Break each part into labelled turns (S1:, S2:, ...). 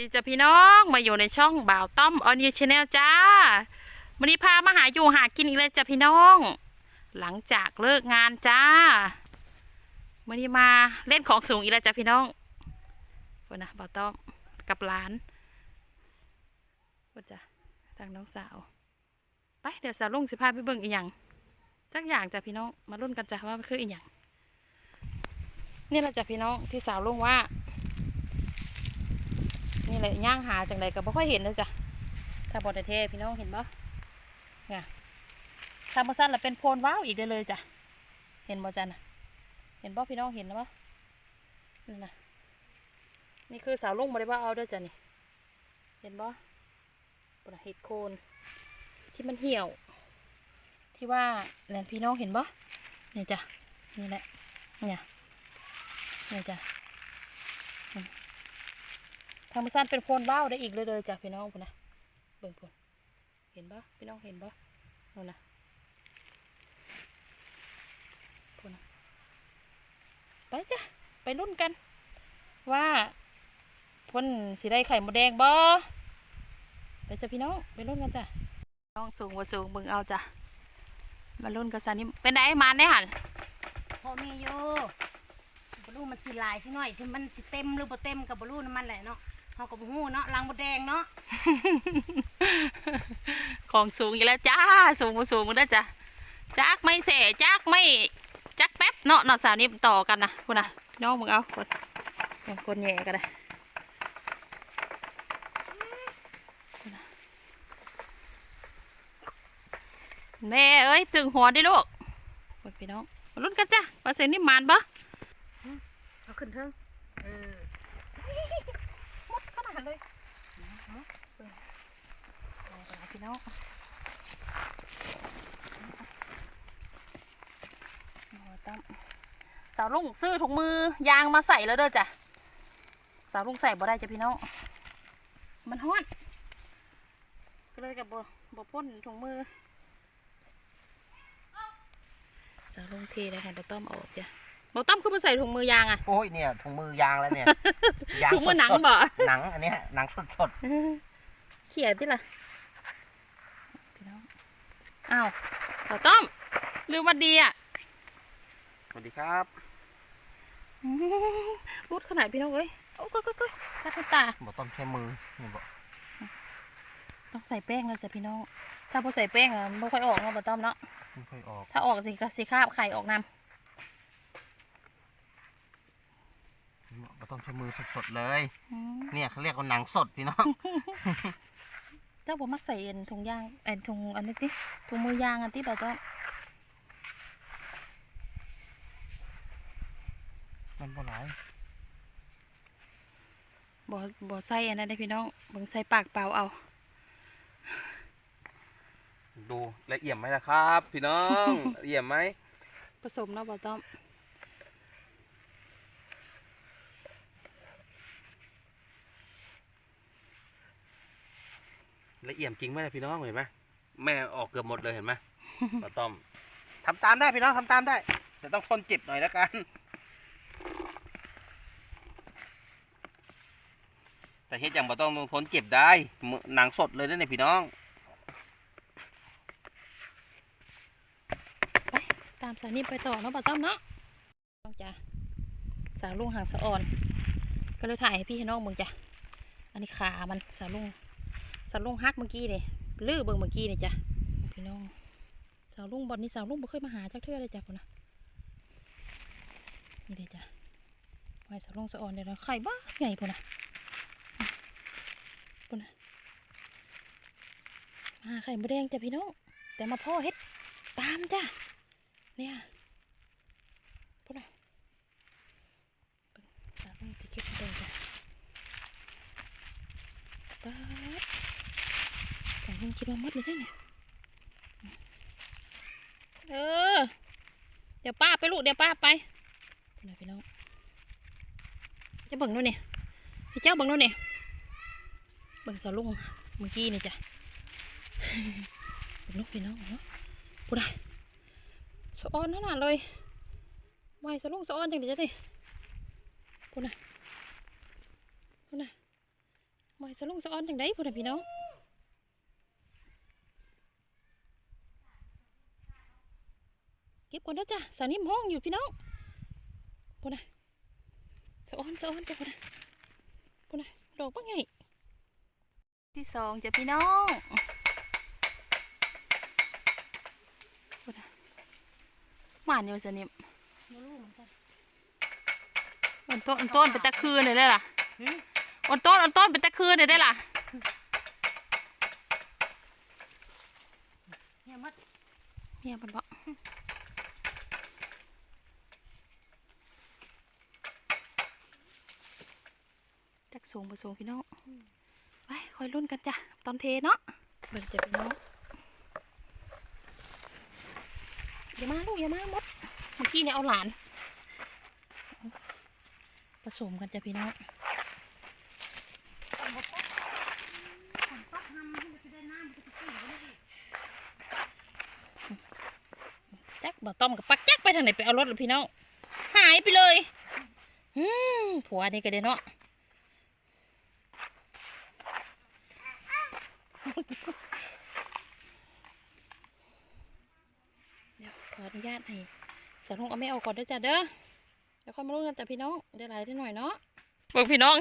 S1: ดีจ้ะพี่น้องมาอยู่ในช่องบ่าวต้อมออนยูชาแนลจ้าวันนี้พามาหาอยู่หากินอีกเลยจ้ะพี่น้อง หลังจากเลิกงานจ้าวันนี้มาเล่นของสูงอีกแล้วจ้ะพี่น้องวันนะบ่าวต้อมกับหลานว่าจ้ะทางน้องสาว ไปเดี๋ยวสาวลุงสิพาไปเบิ่งอีกอย่างจักอย่างจ้ะพี่น้องมารุ่นกันจ้ะว่ามันคืออีกอย่างนี่แหละจ้ะพี่น้องที่สาวลุงว่า นี่แหละย่างหาจังใดก็บ่ค่อยเห็นเลยจ้ะถ้าบอดเทพี่น้องเห็นบ่เนี่ยธรรมาติละเป็นโพนว้าวอีกได้เลยจ้ะเห็นบ่จ้ะนะเห็นบ่พี่น้องเห็นนะบ่นั่นน่ะนี่คือสาวลุงบ่ได้ว่าเอาเด้อจ้ะนี่ เห็นบ่ปะเห็ดโคนที่มันเหี่ยว ที่ว่านั่นพี่น้องเห็นบ่นี่จ้ะนี่แหละเนี่ยนี่จ้ะ ธรรมชาติเป็นโคนว้าวได้อีกเลยเลยจ้ะพี่น้องพุ่นนะเบิ่งพุ่นเห็นปะพี่น้องเห็นปะนู่นนะพุ่นนะไปจ้ะไปรุ่นกัน ว่าพ่นสีได้ไข่มดแดงบ่ไปจ้ะพี่น้องไปรุ่นกันจ้ะน้องสูงกว่าสูงเบิ่งเอาจ้ะมารุ่นกันสันนี่เป็นไงมาได้หัน
S2: พอมีอยู่บลูมันสิหลายสิหน่อยที่มันสิเต็มหรือบ่เต็มกับบลูน้ำมันแหละเนาะ เฮาก็บ่ฮู้เนาะล้างบ่แดงเนาะ
S1: ของสูงอีกแล้วจ้า สูงกว่าสูงกันได้จ้ะจักไม่เสจักไม่จักแป๊บเนาะเนาะสาวนี้ต่อกันนะคุณนะน้องมึงเอากดกดแย่กันเลยแม่เอ้ยตึงหัวดิลูกเบิ่งพี่น้องมาลุ้นกันจ้ะว่าเซนนี่มานปะ
S2: เอาขึ้นเถิงเออ
S1: หมดขนาดเลยเอาเบิ่งเอาไปเอาพี่น้อง โอ้ตั้มสาว ลุงซื้อถุงมือยางมาใส่แล้วเด้อจ้ะสาวลุงใส่บ่ได้จ้ะพี่น้อง มันฮ้อนก็เลยกับบ่บ่พ่นถุงมือสาวลุงเทเลยค่ะบ่ต้อมเอาออกจ้ะบ่ต้อมคือมาใส่ถุงมือยางอะ
S3: โอ้ยเนี่ยถุงมือยางแล้วเนี่ย ยาง
S1: ถุงมือหนัง
S3: สด
S1: บ่
S3: ๆหนังอันเนี้ยหนังสด
S1: เขียดที่ล่ะพี่น้องอ้าวบ่ต้อมลืมวันดีอะ
S3: ๆสวัสดีครับ
S1: รุดขนาดพี่น้องเอ้ยโอ้ยก้อยก้อยก้อยตาตา
S3: บอกต้มใช้มือนี่บอก
S1: ต้องใส่แป้งเลยจ้ะพี่น้อง ถ้าพอใส่แป้งอะไม่ค่อยออกเนาะบ่ต้อมเนาะ
S3: ไม่ค่อยออก
S1: ถ้าออกสิก็สิคาบไข่ออกน้
S3: บอกต้มใช้มือสดๆเลยำ
S1: อืม
S3: เนี่ยเขาเรียกว่าหนังสดพี่น้อง
S1: เจ้าบ่มักใส่เอ็นถุงยางเอ็นถุงอันนี้ติถุงมือยางอันที่บ่ต้อม
S3: มันบ่หลาย
S1: บ่บ่ใส่อันนั้นได้พี่น้องเบิ่งใส่ปากเปล่าเอา
S3: ดูละเอียดไหมล่ะครับ พี่น้องละเอียดไหม
S1: ผสมเนาะบ่ต้อม
S3: ละเอียดจริงไหมล่ะพี่น้องเห็นไหมแม่ออกเกือบหมดเลยเห็นไหมป้าต้อมทำตามได้พี่น้องทำตามได้แต่ต้องทนเจ็บหน่อยแล้วกัน แต่เฮ็ดอย่างบ่ต้องทนเจ็บได้หนังสดเลยนะเนี่ยพี่น้อง
S1: ไปตามสาวนี่ไปต่อเนาะบ่ต้อมเนาะน้องจ้ะสาวลุงหางสะอ่อน ก็เลยถ่ายให้พี่ให้น้องเบิ่งจ้ะอันนี้ขามันสาวลุงสาวลุงฮักเมื่อกี้เนี่ลื้อเบิ่งเมื่อกี้นี่จ้ะพี่น้องสาวลุงบอลนี่สาวลุงบ่เคยมาหาจักเทื่อเลยจ้ะพุ่นนะนี่เลยจ้ะไว้สาวลุงสะอ่อนเดี๋ยวนะไข่บ้าใหญ่พุ่นนะพุ่นนะ มาไข่มดแดงจ้ะพี่น้อง แต่มาพ่อเฮ็ดตามจ้ะ เนี่ยพุ่นนะเบิ่งสาวลุงจะเก็บมดแดงจ้ะป๊าดสาวลุงคิดว่าหมดเลยได้ไงเออ เดี๋ยวป้าไปลูกเดี๋ยวป้าไปพี่น้องพี่น้องจะเบิ่งนู่นนี่พี่เจ้าเบิ่งนู่นนี่เบิ่งสาวลุงเมื่อกี้นี่จ้ะ เบิ่งลูกพี่น้องเนาะกูได้สะออนขนาดเลยไหวสาวลุงสะออนจังเดี๋ยวจะดิกูน่ะกูน่ะบ่ให้สะลุงสะออนจังไดพุ่นน่ะพี่น้องเก็บก่อนเด้อจ้ะสานิมห้องอยู่พี่น้องพุ่นน่ะสะออนสะออนจ้ะพุ่นน่ะพุ่นน่ะดอกบ่ไงที่สองจ้ะพี่น้องพุ่นน่ะ หวานอยู่สาวนิ่ม
S2: บ่รู้เหมือนกัน
S1: อันต้นอันต้นเป็นตะคืนเลยได้ล่ะ
S2: หึ
S1: อันต้นอันต้นเป็นตะคืนเลยได้ล่ะ
S2: เนี่ยมัด
S1: เมียมันบอกจักสูงบ่สูงพี่น้องไปคอยรุ่นกันจ้ะตอนเทเนาะเบิ่งจ้ะพี่น้อง อย่ามาลูกอย่ามามดเมื่อกี้เนี่ยเอาหลาน ผสมกันจ้ะพี่น้อง
S2: ปักทำให้มันจะได้น้ำมันจะขึ้นเลย
S1: จักบ่ต้อมกับปักจักไปทางไหนไปเอารถหรือพี่น้องหายไปเลยอืมผัวนี่ก็เด้เนาะเดี๋ยวข ออนุญาตให้สาวลุงเอาไม่เอาก่อนเด้อจ้ะเด้อเดี๋ยวค่อยมาลุ้นกันจ้ะพี่น้องได้หลายได้หน่อยเนาะเบิ่งพี่น้อง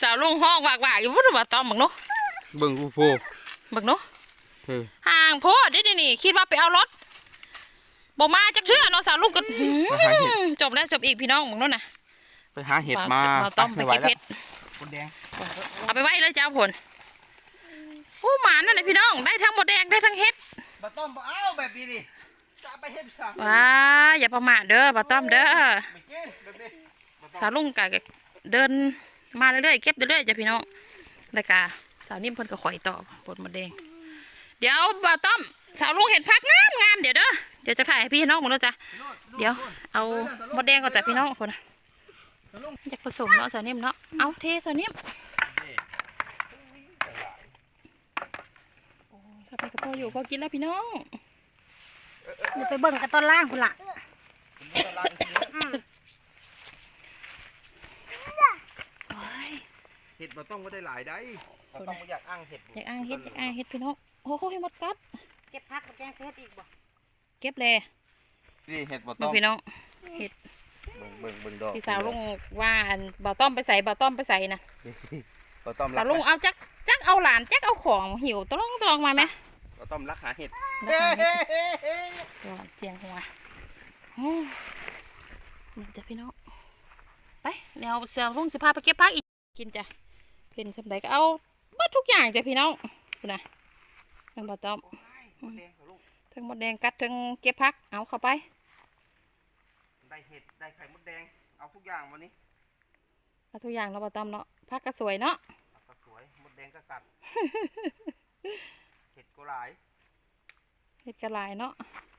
S1: สาวลุงห้องวากๆอยู่พุ่นว่าต้อมบักเนาะ
S3: เบิ่งผู้โฟ
S1: บักเนาะ
S3: เออ
S1: ห่างโพดเด้อนี่ คิดว่าไปเอารถบ่มาจักเชื่อเนาะสาวลุงก็หืมจบแล้วจบอีกพี่น้องบักเนาะน่ะ
S3: ไปหาเห็ดมา
S1: เราต้อมไป
S3: ม่หว
S1: เก็บ
S3: แล้ว
S1: เห็ด
S3: คนแดง
S1: เอาไปไว้เลยเจ้าผลโอ้หมานั่นเลยพี่น้องได้ทั้งหมดแดงได้ทั้งเห็ด
S3: มาต้มบ่เอาแบบนี้ดิ จะเอาไปเห็ดสั่ง
S1: ว้าอย่าประมาทเด้อป้าต้อมเด้อ
S3: ไม่กินแบบนี้บ่ต้อง
S1: สาวลุงกะเดินมาเรื่อยๆเก็บเรื่อยๆจ้ะพี่น้องแล้วกะสาวนิ่มเพิ่นก็ข่อยต่อปนหมดแดง เดี๋ยวป้าต้อมสาวลุงเห็นพักงามงามๆเดี๋ยวเด้อเดี๋ยวจะถ่ายให้พี่น้องหมดแล้วจ้ะเดี๋ยวเอาหมดแดงก่อนจ้ะพี่น้องคนน่ะอยากผสมเนาะสาวนิ่มเนาะเอาเทสาวนิ่มถ้าไปกับพ่ออยู่พ่อกินแล้วพี่น้อง
S2: เดี๋ยวไปเบิ่งกันตอนล่างคุณล่ะอืม
S1: โอ้ย
S3: เห็ดมาต้องก็ได้หลายได้มาต้องบ่อยากอ้างเห็ด
S1: อยากอ้างเฮ็ดอยากอ้างเฮ็ดพี่น้องโอ้โหให้หมดกัด
S2: เก็บพักกับแกงเสียอีกบ่
S1: เก็บเลย
S3: นี่เห็ดมา
S1: ดู
S3: ต้อง
S1: พี่น้อง
S3: เบิ่งเบิ่งเบิ่งดอก
S1: พี่สาวลุงว่าอันบ่าวต้อมไปใส่บ่าวต้อมไปใส่นะ
S3: มาต้อม
S1: สาวลุงเอาจักจักเอาหลานจักเอาของหิวตะลองตะลองมาไหม
S3: มา ต้อมรักหาเห็ด
S1: แล้วก็ให้ก่อนเสียงหัวอืมนี่จ้ะพี่น้องไปเดี๋ยวสาวลุงสิพาไปเก็บผักอีกกินจ้ะเพิ่นสำใดก็เอาหมดทุกอย่างจ้ะพี่น้องคุณน่ะเพิ่นบ่าวต้อม
S3: คนแดงเขาลูก
S1: ทั้งหมดแดงกัดทั้งเก็บผักเอาเข้าไป
S3: ได้เห็ดได้ไข่มดแดงเอาทุกอย่างวันนี้
S1: เอาทุกอย่างเราบ่าวต้อมเนาะผักก็สวยเนาะ
S3: เอาก็สวยมดแดงก็กัด เห็ดก็หลาย
S1: เห็ดกระลายเนาะ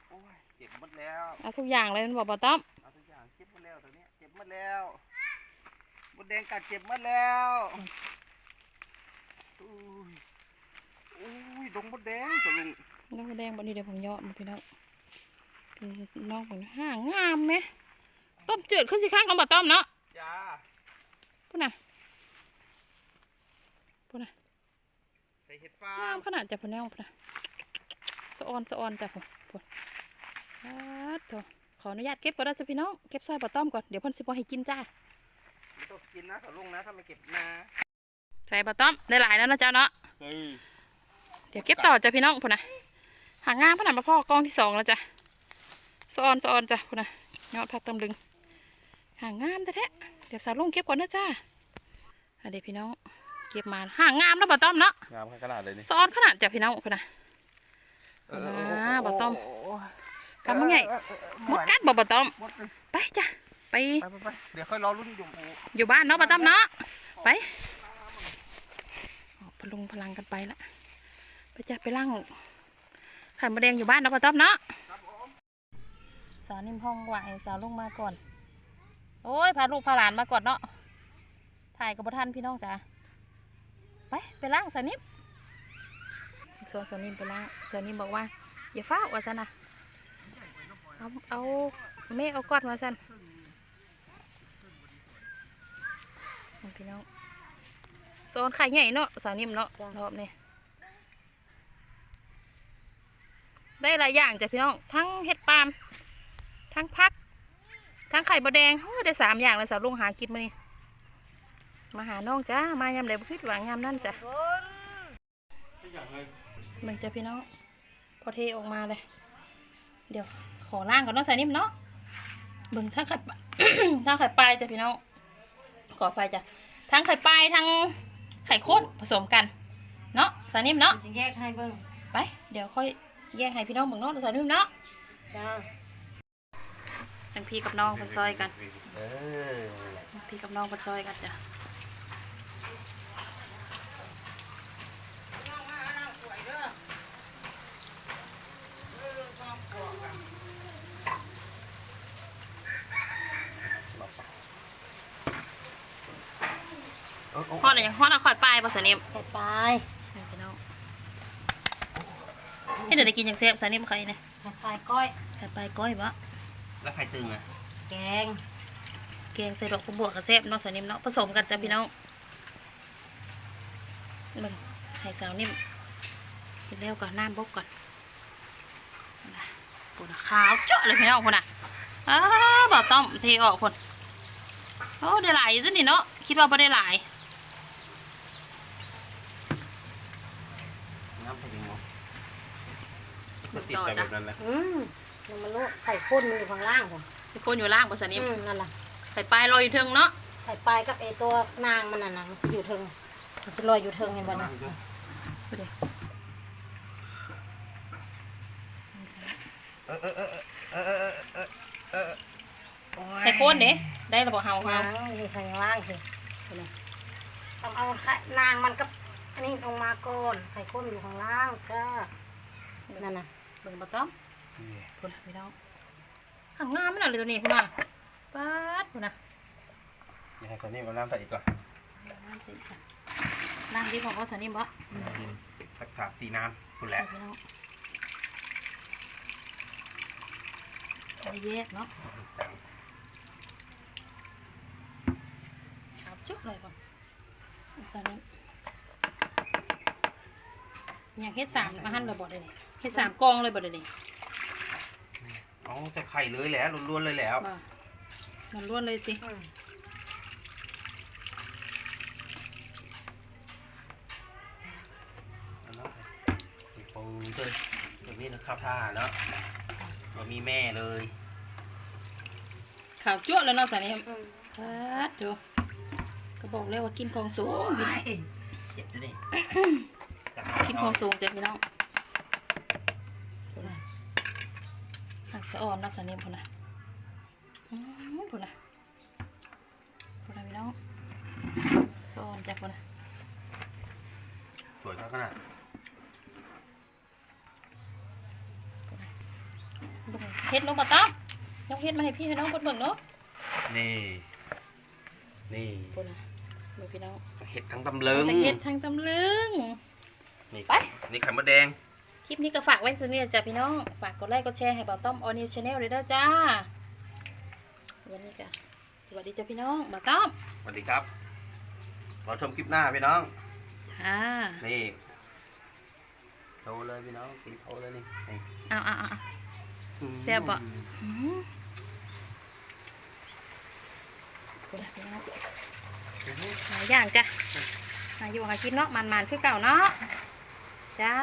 S3: โอ้ยเจ็บหมดแล้ว
S1: เอาทุกอย่างเลยมันบอกบ่ต้อม
S3: เอาทุกอย่างเจ็บหมดแล้วตอนนี้เจ็บหมดแล้วมดแดงกัดเจ็บหมดแล้วอุ้ยอุ้ยดงมดแดงตะลุง
S1: น้องแดงบนนี้เดี๋ยวผมยอดมาพี่น้องน้องผมห่างงามไหมต้มจืดขึ้นสิคักน้องบ่ต้อมเนาะ
S3: จ้า
S1: พูดน่ะพูดน่ะ
S3: ใส่ เห็ดฟางา
S1: มขนาดจะพูดแนวพูดน่ะสะออนสะออนจ้ะผมพูดครับโถขออนุญาตเก็บก่อนนะจ้ะพี่น้องเก็บซอยบ่ต้อมก่อนเดี๋ยวเพ่นสิบ่ให้กินจ้า
S3: ไม่ต้องกินนะตะลุงนะถ้าไม่เก็บนา
S1: ใส่บ่ต้อมได้หลายแล้วนะจ๊ะเนาะ
S3: เฮ้ย
S1: เดี๋ยวเก็บต่อจ้ะพี่น้องพูดน่ะหางามขนาดมาพ่อกล้องที่สองแล้วจ้ะสะออนสะออนจ้ะพูดน่ะยอดผักตำลึงหางงามแท้ๆเดี๋ยวสาวลุงเก็บก่อนนะจ้าอันเดี๋ยวพี่น้อง เก็บมาห่างงามแล้วบ่ต้อมเนาะ
S3: งามขนาดเลยนี่
S1: สะออนขนาดจ้ะพี่น้องพูดน่ะอ่าบ่ต้อมกำมึงไงหมดกัดบ่บ่ต้อม
S3: หมดเลย
S1: ไปจ้ะไป
S3: ไปไปไปเดี๋ยวค่อยรอรุ่นอยู่
S1: อยู่บ้านเนาะบ่ต้อมเนาะไปออกพลุงพลังกันไปละไปจ้ะไปล่างไข่มดแดงอยู่บ้านเนาะบ่ต้อมเนาะสาวนิ่มห้องไหวสาวลุงมาก่อน โอ้ยพาลูกพาหลานมาก่อนเนาะถ่ายกับบ่ทันพี่น้องจ้ะ ไปไปล่างสนิมส่วนสนิมไปล่างสนิมบอกว่าอย่าฟ้าวว่าซะนะเอาเอาแม่เอากอดมาสันพี่น้องโซนไข่ใหญ่เนาะสาวนิ่มเนาะรอบนี้ได้หลายอย่างจ้ะพี่น้องทั้งเห็ดปาล์มทั้งพัก ทั้งไข่บดแดงโอ้ได้สามอย่างเลยสาวลุงหากินมานี่ มาหาน้องจ้ามายามใดบ่ผิดหวังยามนั่นจ้ะเบิ่งจ้ะพี่น้อง พอเทออกมาเลย เดี๋ยวขอล่างก่อนเนาะสายนิ่มเนาะเบิ่งทั้งไข่ปลาทั้งไข่ปลายจ้ะพี่น้องขอไปจ้ะทั้งไข่ปลายทั้งไข่ข้นผสมกัน เนาะสายนิ่มเนาะ
S2: จะแยกให้เบิ่ง
S1: ไป เดี๋ยวค่อยแยกให้พี่น้องเบิ่งเนาะสายนิ่มเนาะ
S2: จ้า
S1: ทั้งพี่กับน้องคนซอยกัน
S3: เออ
S1: พี่กับน้องคนซอยกันจ้ะ
S3: เอาเอา
S1: ฮอดอะไรยังฮอดอะข่อยปลายภาษาเนียม
S2: แค่ไป
S1: พี่น้องให้เดี๋ยวได้กินอย่างเซฟสานิมใครเนี่ย
S2: แค่ไปก้อย
S1: ไข่ปลายก้อยบะ
S3: แล้วใครตึงอะ
S2: แกง
S1: แกงใส่ดอกกุบวกกับเซฟเนาะสานิมเนาะผสมกันจ้ะพี่น้องมึงไข่สาวนิ่มกินแล้วก่อนน้ำบกก่อนนะปวดขาวเจาะเลยพี่น้องคนน่ะอ้าบ่ต้อมเทออกคนโอ้ได้หลายอยู่ตัวนี่เนาะคิดว่าไม่ได้หลาย
S3: น้ำใส่ถึงมั้ง ก็ติดไปแบบนั้นแหละ
S2: อืมยังมันรู้ไข่ข้นมันอยู่ข้างล่างผม
S1: ทุกคนอยู่ล่างภาษานิม
S2: อืมนั่นแหละ
S1: ไข่ปลายลอยอยู่เทิงเนาะ
S2: ไข่ปลายกับไอตัวนางมันน่ะนะมันสิอยู่เทิงมันสิลอยอยู่เทิงเห็นบ่นะ
S1: ดูดิ
S3: เออเออเออเออเออเออเออโอ้ย
S1: ไข่โคนเด้ได้ระบบเฮา
S2: นา
S1: เฮาง
S2: อยู่ข้างล่างสิเห็นไหมต้องเอาไข่นางมันกับอันนี้ลงมาก่อนไข่ข้นอยู่ข้างล่างจ้านั่นน่ะ
S1: เบิ่งบ่ต้อมพุ่นน่ะพี่น้องข้างงามมันน่ะเลยตัวนี้พุ่นน่ะป๊าดพุ่นน่ะ
S3: นี่ให้ใส่นี่มาน้ำใส่อีกก่อน
S1: น้ำสิค่ะน้ำที่ของเขาสันนิมบ่
S3: สักสามสี่น้ำคุณแหละ
S1: พี่น้องเอาแยกเนาะเอาจุ๊บเลยก่อนสันนิม อย่างเฮ็ดสามมาหั่นเลยบ่ได้นี่เฮ็ดสามกองเลยบ่ได้นี่
S3: เอาแต่ไข่เลยแหละล้วนๆเลยแล้ว
S1: บ่มันล้วนเลยสิ
S2: อืม
S3: เอาเนาะโอ้ยอย่างนี้นะข้าวท่าเนาะมันมีแม่เลย
S1: ข่าวจั่วแล้วเนาะสันนิม
S2: อืม
S1: พัดดูก็บอกแล้วว่ากินของสูง
S3: เจ็บด้วย
S1: กินของสูงจ้ะพี่น้องพูดนะหักสะอ่อนเนักสันนิมพูดนะอืมพูดนะพูดนะพี่น้องสะอ่อนจ้ะพูดนะ
S3: สวยขนาด
S1: เบิ่งเฮ็ดน้องปะตั้มยกเฮ็ดมาให้พี่ให้น้องเพิ่นเบิ่งเนาะ
S3: นี่ นี่
S1: พูดนะเบิ่งพี่น้อง
S3: เห็ดทั้งตำลึง
S1: ทั้งเฮ็ดทั้งตำลึง
S3: นี่
S1: ไป
S3: นี่ไข่มดแดง
S1: คลิปนี้ก็ฝากไว้สักนิดจ้ะพี่น้อง ฝากกดไลค์กดแชร์ให้บ่าวต้อมออนิวชาแนลเลยเด้อจ้า วันนี้ก็สวัสดีจ้ะพี่น้องบ่าวต้อม
S3: สวัสดีครับรอชมคลิปหน้าพี่น้อง
S1: อ่า
S3: นี่โตเลยพี่น้องกินโตเลยนี่นี่
S1: เอาเอาเอา แซ่บบ่อืมกูได้พี่น้องหลายอย่างจ้ะหาอยู่หากินเนาะมันๆคือเก่าเนาะ จ้า